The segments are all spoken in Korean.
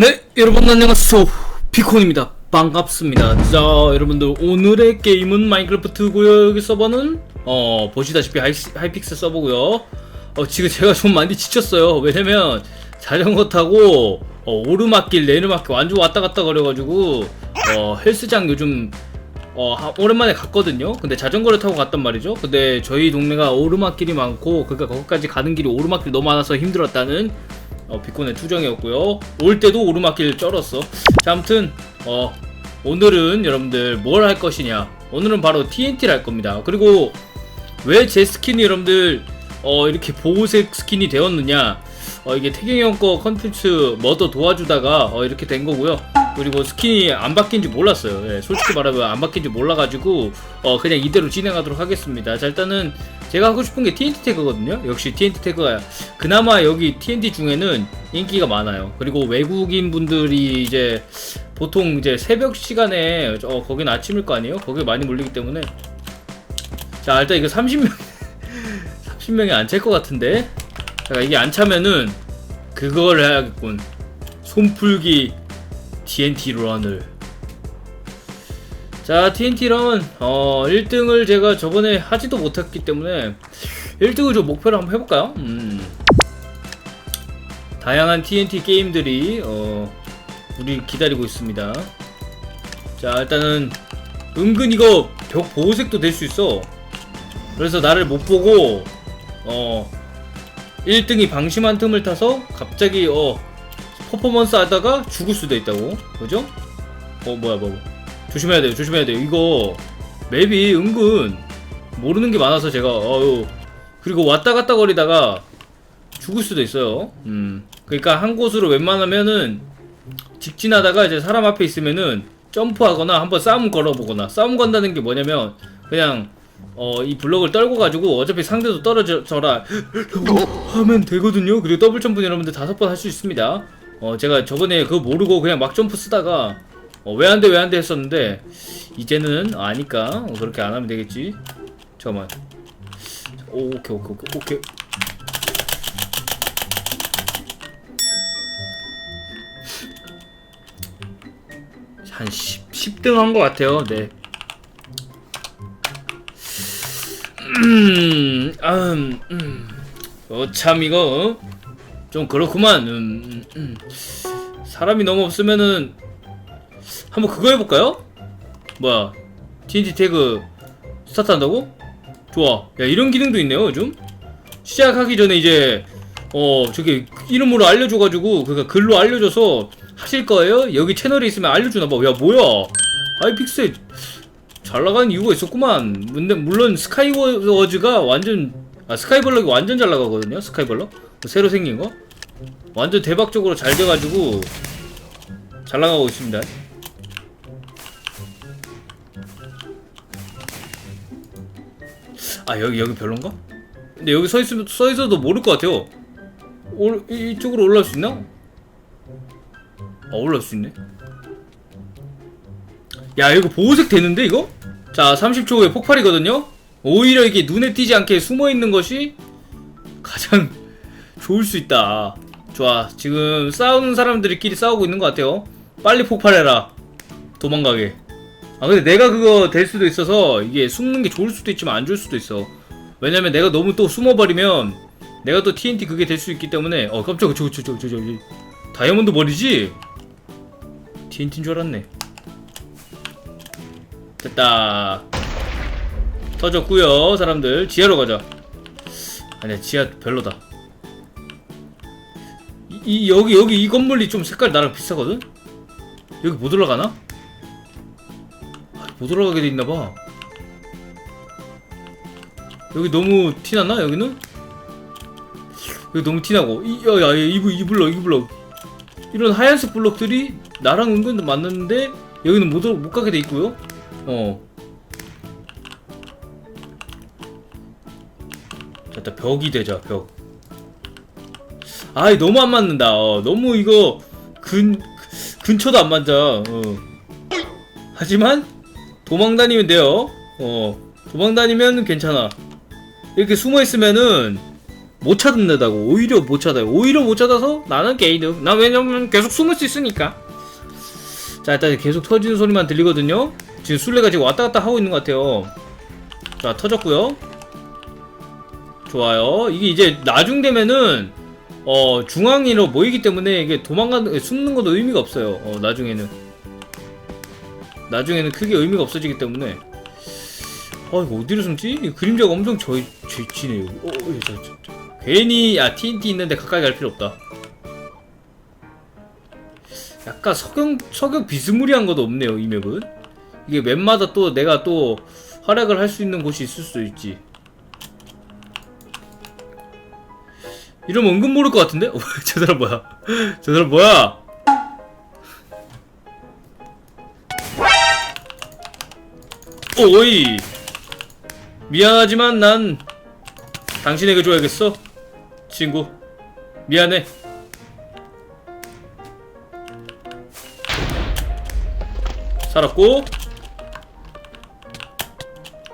네, 여러분 안녕하세요. 피콘입니다. 반갑습니다. 자, 여러분들 오늘의 게임은 마인크래프트 고요. 여기 서버는 어 보시다시피 하이, 하이픽스 서버고요. 어 지금 제가 좀 많이 지쳤어요. 왜냐면 자전거 타고 어, 오르막길 내리막길 완전 왔다 갔다 거려가지고 어 헬스장 요즘 어, 하- 오랜만에 갔거든요. 근데 자전거를 타고 갔단 말이죠. 근데 저희 동네가 오르막길이 많고, 그러니까 거기까지 가는 길이 오르막길이 너무 많아서 힘들었다는 어, 비콘의 투정이었고요. 올 때도 오르막길 쩔었어. 자, 아무튼 어, 오늘은 여러분들 뭘 할 것이냐? 오늘은 바로 TNT를 할 겁니다. 그리고 왜 제 스킨이 여러분들 어, 이렇게 보호색 스킨이 되었느냐? 어, 이게 태경이 형 거 컨텐츠 머더 도와주다가 어, 이렇게 된 거고요. 그리고 스킨이 안 바뀐지 몰랐어요. 예, 솔직히 말하면 안 바뀐지 몰라가지고 어, 그냥 이대로 진행하도록 하겠습니다. 자 일단은 제가 하고 싶은 게 TNT 태그거든요. 역시 TNT 태그가 그나마 여기 TNT 중에는 인기가 많아요. 그리고 외국인 분들이 이제 보통 이제 새벽 시간에 어, 거긴 아침일 거 아니에요? 거기에 많이 몰리기 때문에 자 일단 이거 30명 30명이 안 찰 것 같은데 자 이게 안 차면은 그걸 해야겠군 손풀기 TNT 런을 자 TNT 런 어 1등을 제가 저번에 하지도 못했기 때문에 1등을 좀 목표로 한번 해볼까요? 음. 다양한 TNT 게임들이 어 우리 기다리고 있습니다. 자 일단은 은근 이거 벽 보호색도 될 수 있어. 그래서 나를 못 보고 어 1등이 방심한 틈을 타서 갑자기 어 퍼포먼스 하다가 죽을 수도 있다고. 그죠? 어 뭐야 뭐 조심해야 돼요 조심해야 돼요. 이거 맵이 은근 모르는 게 많아서 제가 어유 그리고 왔다 갔다 거리다가 죽을 수도 있어요. 음. 그러니까 한 곳으로 웬만하면은 직진하다가 이제 사람 앞에 있으면은 점프하거나 한번 싸움 걸어보거나 싸움 건다는 게 뭐냐면 그냥 어 이 블럭을 떨고 가지고 어차피 상대도 떨어져라 하면 되거든요. 그리고 더블 점프 여러분들 다섯 번 할 수 있습니다. 어 제가 저번에 그거 모르고 그냥 막 점프 쓰다가 어, 왜 안 돼 왜 안 돼 했었는데 이제는 아니까 어, 그렇게 안 하면 되겠지 잠깐만 오, 오케이 오케이 오케이 오케이 한 10, 10등 한 것 같아요 네 음, 음, 음. 어, 참, 이거, 어? 좀 그렇구만. 음, 음, 음. 사람이 너무 없으면은, 한번 그거 해볼까요? 뭐야, TNT 태그 스타트 한다고? 좋아. 야, 이런 기능도 있네요, 요즘. 시작하기 전에 이제, 어, 저기, 이름으로 알려줘가지고, 그니까 글로 알려줘서 하실 거예요? 여기 채널에 있으면 알려주나봐. 야, 뭐야. 아이픽셀 잘 나가는 이유가 있었구만. 근데 물론 스카이워즈가 완전 아 스카이블럭이 완전 잘 나가거든요. 스카이블럭 새로 생긴 거 완전 대박적으로 잘 돼가지고 잘 나가고 있습니다. 아 여기 여기 별론가? 근데 여기 서 있으면 서 있어도 모를 것 같아요. 올 이- 이쪽으로 올라올 수 있나? 아 올라올 수 있네. 야 이거 보호색 되는데 이거? 자 30초 후에 폭발이거든요? 오히려 이게 눈에 띄지 않게 숨어 있는 것이 가장 좋을 수 있다 좋아 지금 싸우는 사람들끼리 싸우고 있는 것 같아요 빨리 폭발해라 도망가게 아 근데 내가 그거 될 수도 있어서 이게 숨는 게 좋을 수도 있지만 안 좋을 수도 있어. 왜냐면 내가 너무 또 숨어버리면 내가 또 TNT 그게 될 수 있기 때문에 어 깜짝이야. 저거 저거 저거 저거 다이아몬드 머리지? TNT인 줄 알았네. 됐다. 터졌구요 사람들. 지하로 가자. 아니야 지하 별로다. 이, 이 여기 여기 이 건물이 좀 색깔 나랑 비슷하거든? 여기 못 올라가나? 아, 못 올라가게 돼 있나봐 여기 너무 티났나 여기는? 여기 너무 티나고 이, 야, 야, 이, 이 블럭 이 블럭 이런 하얀색 블럭들이 나랑 은근 맞는데 여기는 못, 올- 못 가게 돼 있고요 어. 자, 일단 벽이 되자, 벽. 아이, 너무 안 맞는다. 어, 너무 이거, 근, 근처도 안 맞아. 어. 하지만, 도망 다니면 돼요. 어. 도망 다니면 괜찮아. 이렇게 숨어 있으면은, 못 찾는다고. 오히려 못 찾아요. 오히려 못 찾아서 나는 게이드 나 왜냐면 계속 숨을 수 있으니까. 자 일단 계속 터지는 소리만 들리거든요. 지금 술래가 지금 왔다 갔다 하고 있는 것 같아요. 자 터졌고요. 좋아요. 이게 이제 나중 되면은 어 중앙으로 모이기 때문에 이게 도망가는 숨는 것도 의미가 없어요. 어 나중에는 나중에는 크게 의미가 없어지기 때문에 아 이거 어디로 숨지? 이 그림자가 엄청 저, 저 지네요 어, 어, 저, 저, 저. 괜히 야 TNT 있는데 가까이 갈 필요 없다 약간 석영 석영 비스무리한 것도 없네요 이 맵은 이게 맵마다 또 내가 또 활약을 할 수 있는 곳이 있을 수도 있지 이러면 은근 모를 것 같은데? 어, 저 사람 뭐야? 저 사람 뭐야? 오이. 미안하지만 난 당신에게 줘야겠어 친구. 미안해. 살았고.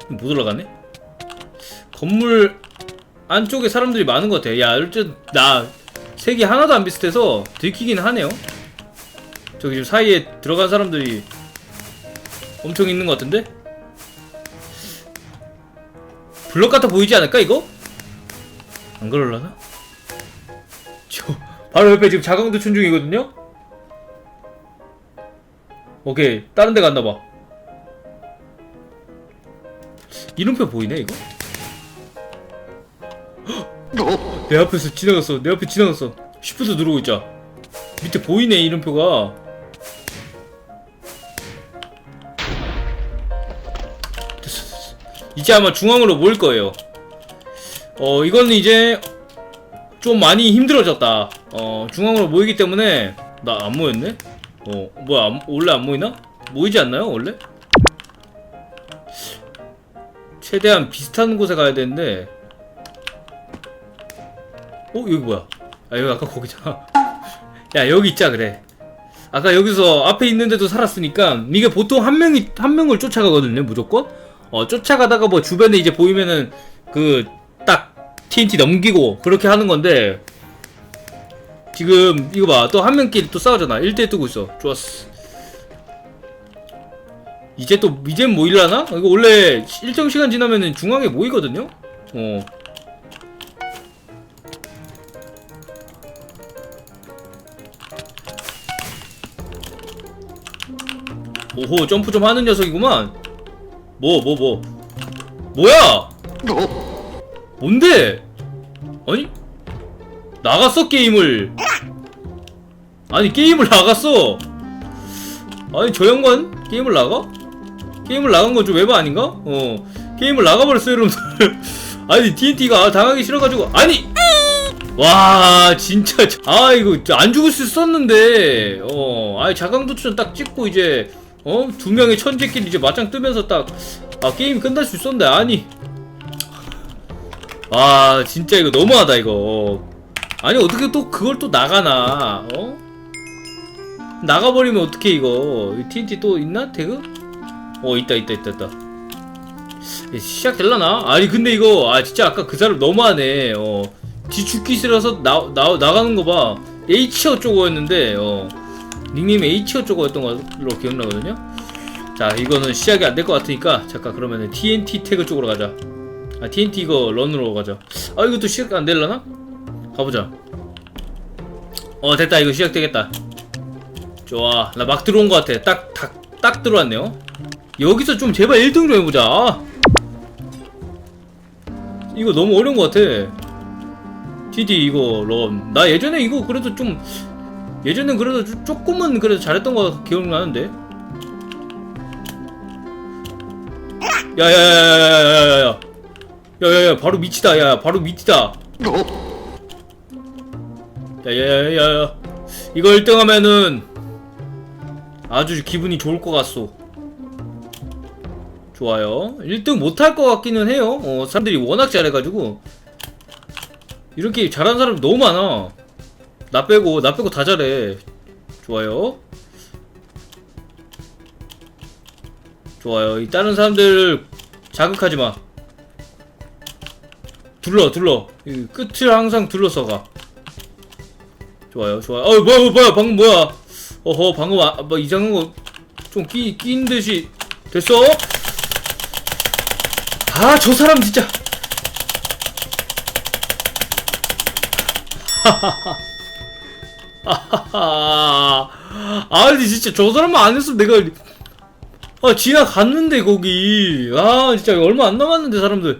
못 올라가네? 건물 안쪽에 사람들이 많은 것 같아. 야 어쨌든 나 색이 하나도 안 비슷해서 들키긴 하네요. 저기 지금 사이에 들어간 사람들이 엄청 있는 것 같은데 블럭 같아 보이지 않을까 이거? 안 그럴라나? 저 바로 옆에 지금 자강도 춘중이거든요? 오케이 다른 데 갔나봐 이름표 보이네 이거? 헉! 내 앞에서 지나갔어 내 앞에 지나갔어 쉬프트 누르고 있자 밑에 보이네 이름표가 이제 아마 중앙으로 모일 거예요. 어 이거는 이제 좀 많이 힘들어졌다. 어 중앙으로 모이기 때문에 나 안 모였네? 어 뭐야 안- 원래 안 모이나? 모이지 않나요 원래? 최대한 비슷한 곳에 가야 되는데. 어 여기 뭐야? 아 여기 아까 거기잖아. 야 여기 있자 그래. 아까 여기서 앞에 있는데도 살았으니까 이게 보통 한 명이 한 명을 쫓아가거든요 무조건 어 쫓아가다가 뭐 주변에 이제 보이면은 그 딱 TNT 넘기고 그렇게 하는 건데 지금 이거 봐. 또 한 명끼리 또 싸우잖아. 1대 뜨고 있어. 좋았어. 이제 또 이제 모일라나? 이거 원래 일정 시간 지나면은 중앙에 모이거든요? 어. 오호 점프 좀 하는 녀석이구만 뭐 뭐 뭐? 뭐야? 뭔데? 아니? 나갔어 게임을. 아니 게임을 나갔어. 아니 저 양반 게임을 나가? 게임을 나간 건좀 에바 아닌가? 어. 게임을 나가버렸어요 여러분들 아니 TNT가 당하기 싫어가지고. 아니! 와 진짜. 저- 아 이거 안 죽을 수 있었는데. 어. 아니 자강도춘 딱 찍고 이제 어? 두 명의 천재끼리 이제 맞짱 뜨면서 딱 아 게임이 끝날 수 있었는데 아니. 아 진짜 이거 너무하다 이거. 아니 어떻게 또 그걸 또 나가나 어? 나가버리면 어떡해 이거. 이 TNT 또 있나 태그? 어 있다 있다 있다 있다. 예, 시작될라나? 아니 근데 이거 아 진짜 아까 그 사람 너무하네 어. 뒤죽기 싫어서 나, 나, 나가는 거 봐. H어 쪽어였는데 어 닉네임이 H어 쪽어였던 걸로 기억나거든요. 자 이거는 시작이 안 될 것 같으니까 잠깐 그러면은 TNT 태그 쪽으로 가자. 아 TNT 이거 런으로 가자. 아 이것도 시작 안 될라나? 가보자. 어 됐다. 이거 시작되겠다. 좋아. 나 막 들어온 것 같아. 딱 딱 딱 들어왔네요. 여기서 좀 제발 1등 좀 해보자. 아. 이거 너무 어려운 것 같아. TD 이거 런. 나 예전에 이거 그래도 좀 예전엔 그래도 조- 조금은 그래도 잘했던 거 기억나는데. 야야야야야야야야. 야야야 바로 밑이다. 야 바로 밑이다. 야야야야야. 이거 1등하면은 아주 기분이 좋을 것 같소. 좋아요. 1등 못할 것 같기는 해요. 어, 사람들이 워낙 잘해가지고. 이렇게 잘하는 사람이 너무 많아. 나 빼고, 나 빼고 다 잘해. 좋아요. 좋아요. 이 다른 사람들 자극하지 마. 둘러 둘러 이 끝을 항상 둘러서 가 좋아요 좋아요 어 뭐야 뭐야 방금 뭐야 어허 방금 아, 뭐 이상한 거 좀 끼, 끼인 듯이 됐어 아 저 사람 진짜 하하하 아니 진짜 저 사람만 안 했으면 내가 아 지나갔는데 거기. 아 진짜 얼마 안 남았는데 사람들.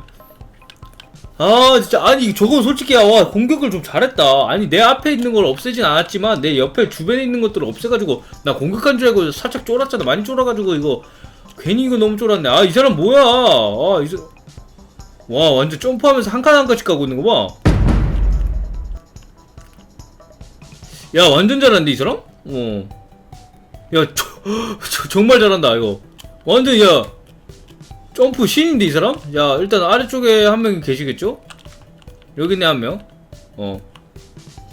아 진짜. 아니 저건 솔직히 와 공격을 좀 잘했다. 아니 내 앞에 있는 걸 없애진 않았지만 내 옆에 주변에 있는 것들을 없애가지고 나 공격한 줄 알고 살짝 쫄았잖아. 많이 쫄아가지고 이거. 괜히 이거 너무 쫄았네. 아 이 사람 뭐야? 아이 사람 와 완전 점프하면서 한 칸 한 칸씩 가고 있는 거봐 야 완전 잘하는데 이 사람? 어. 야 저, 저, 정말 잘한다 이거. 완전 야 점프 신인데 이 사람? 야 일단 아래쪽에 한 명이 계시겠죠? 여기 있네 한 명. 어.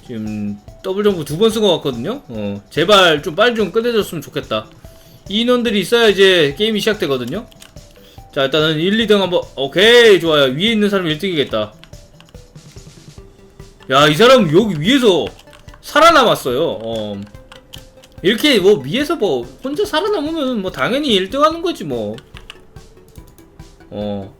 지금 더블 점프 두 번 쓴 것 같거든요? 어. 제발 좀 빨리 좀 끝내줬으면 좋겠다. 이 인원들이 있어야 이제 게임이 시작되거든요? 자 일단은 1, 2등 한번 오케이 좋아요. 위에 있는 사람 1등이겠다. 야 이 사람 여기 위에서 살아남았어요 어 이렇게 뭐 위에서 뭐 혼자 살아남으면 뭐 당연히 1등 하는 거지 뭐 어.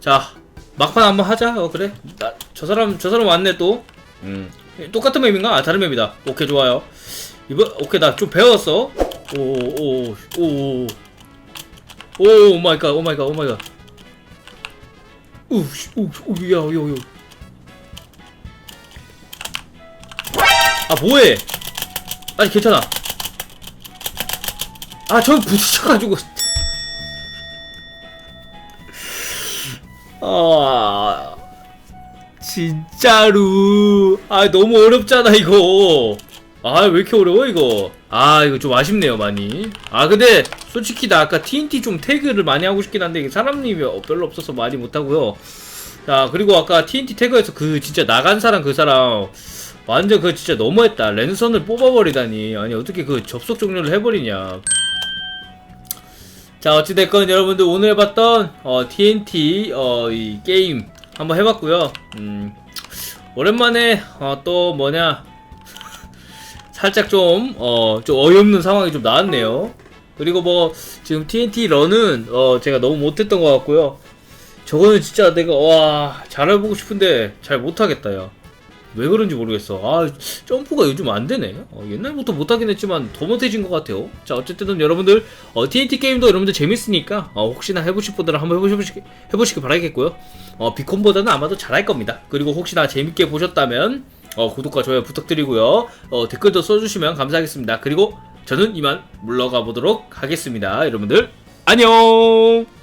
자, 막판 한번 하자. 어, 그래. 나, 저 사람, 저 사람 왔네, 또. 음. 똑같은 맵인가? 아, 다른 맵이다. 오케이, 좋아요. 이번, 오케이, 나 좀 배웠어. 오, 오, 오, 오. 오, 오 마이 갓, 오 마이 갓, 오 마이 갓. 우, 씨, 우, 우, 야, 야, 야. 아, 뭐해? 아니, 괜찮아. 아, 저기 부딪혀가지고. 아 진짜로 아 너무 어렵잖아 이거 아 왜 이렇게 어려워 이거 아 이거 좀 아쉽네요 많이 아 근데 솔직히 나 아까 TNT 좀 태그를 많이 하고 싶긴 한데 사람님이 어- 별로 없어서 많이 못하고요 자 그리고 아까 TNT 태그에서 그 진짜 나간 사람 그 사람 완전 그 진짜 너무했다. 랜선을 뽑아버리다니. 아니 어떻게 그 접속 종료를 해버리냐. 자 어찌됐건 여러분들 오늘 해봤던 어, TNT 어, 이 게임 한번 해봤고요. 음, 오랜만에 어, 또 뭐냐. 살짝 좀, 어, 좀 어이없는 상황이 좀 나왔네요. 그리고 뭐 지금 TNT 런은 어, 제가 너무 못했던 것 같고요. 저거는 진짜 내가 와 잘해보고 싶은데 잘 못하겠다 야 왜 그런지 모르겠어. 아, 점프가 요즘 안 되네. 어, 옛날부터 못하긴 했지만 더 못해진 것 같아요. 자, 어쨌든 여러분들, 어, TNT 게임도 여러분들 재밌으니까, 어, 혹시나 해보실 분들은 한번 해보시기, 해보시기 바라겠고요. 어, 비콘보다는 아마도 잘할 겁니다. 그리고 혹시나 재밌게 보셨다면, 어, 구독과 좋아요 부탁드리고요. 어, 댓글도 써주시면 감사하겠습니다. 그리고 저는 이만 물러가 보도록 하겠습니다. 여러분들, 안녕!